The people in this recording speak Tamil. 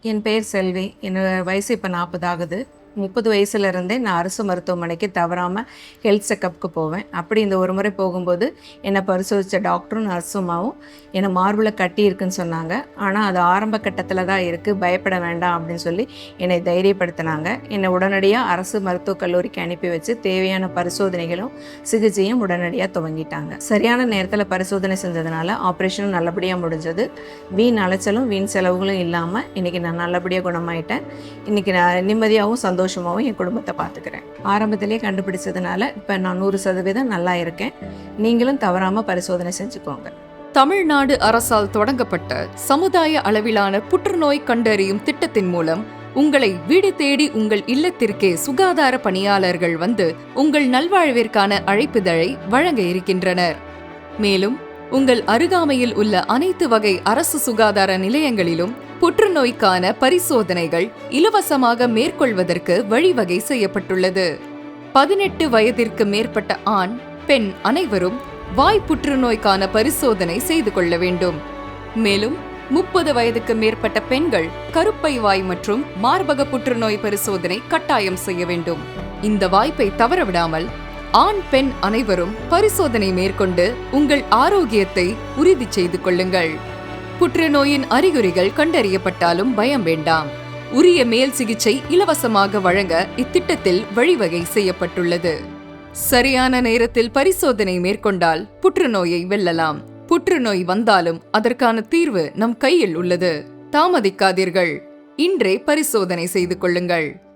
என் பேர் செல்வி. என்னோட வயசு இப்போ நாற்பது ஆகுது. முப்பது வயசுலேருந்தே நான் அரசு மருத்துவமனைக்கு தவறாமல் ஹெல்த் செக்கப்புக்கு போவேன். அப்படி இந்த ஒரு முறை போகும்போது என்னை பரிசோதித்த டாக்டரும் நர்ஸுமாவும் என்னை மார்பில் கட்டி இருக்குன்னு சொன்னாங்க. ஆனால் அது ஆரம்ப கட்டத்தில் தான் இருக்குது பயப்பட வேண்டாம் அப்படின்னு சொல்லி என்னை தைரியப்படுத்தினாங்க. என்னை உடனடியாக அரசு மருத்துவக் கல்லூரிக்கு அனுப்பி வச்சு தேவையான பரிசோதனைகளும் சிகிச்சையும் உடனடியாக துவங்கிட்டாங்க. சரியான நேரத்தில் பரிசோதனை செஞ்சதுனால ஆப்ரேஷனும் நல்லபடியாக முடிஞ்சது. வீண் அலைச்சலும் வீண் செலவுகளும் இல்லாமல் இன்றைக்கி நான் நல்லபடியாக குணமாயிட்டேன். இன்றைக்கி நான் நிம்மதியாகவும் சந்தோஷமாகவும் என் குடும்பத்தை பார்த்துக்கிறேன். ஆரம்பத்திலே கண்டுபிடிச்சதுனால இப்போ நான் நூறு சதவீதம் நல்லா இருக்கேன். நீங்களும் தவறாமல் பரிசோதனை செஞ்சுக்கோங்க. தமிழ்நாடு அரசால் தொடங்கப்பட்ட சமுதாய அளவிலான புற்றுநோய் கண்டறியும் திட்டத்தின் மூலம் உங்களை வீடு தேடி உங்கள் இல்லத்திற்கே சுகாதார பணியாளர்கள் வந்து உங்கள் நல்வாழ்விற்கான அழைப்புதழை வழங்க இருக்கின்றனர். மேலும் உங்கள் அருகாமையில் உள்ள அனைத்து வகை அரசு சுகாதார நிலையங்களிலும் புற்றுநோய்க்கான பரிசோதனைகள் இலவசமாக மேற்கொள்வதற்கு வழிவகை செய்யப்பட்டுள்ளது. பதினெட்டு வயதிற்கு மேற்பட்ட ஆண் பெண் அனைவரும் வாய் புற்றுநோய்க்கான பரிசோதனை செய்து கொள்ள வேண்டும். மேலும் முப்பது வயதுக்கு மேற்பட்ட பெண்கள் கருப்பை வாய் மற்றும் மார்பக புற்றுநோய் பரிசோதனை கட்டாயம் செய்ய வேண்டும். இந்த வாய்ப்பை தவறவிடாமல் ஆண் பெண் அனைவரும் பரிசோதனை மேற்கொண்டு உங்கள் ஆரோக்கியத்தை உறுதி செய்து கொள்ளுங்கள். புற்றுநோயின் அறிகுறிகள் கண்டறியப்பட்டாலும் பயம் வேண்டாம். உரிய மேல் சிகிச்சை இலவசமாக வழங்க இத்திட்டத்தில் வழிவகை செய்யப்பட்டுள்ளது. சரியான நேரத்தில் பரிசோதனை மேற்கொண்டால் புற்றுநோயை வெல்லலாம். புற்றுநோய் வந்தாலும் அதற்கான தீர்வு நம் கையில் உள்ளது. தாமதிக்காதீர்கள். இன்றே பரிசோதனை செய்து கொள்ளுங்கள்.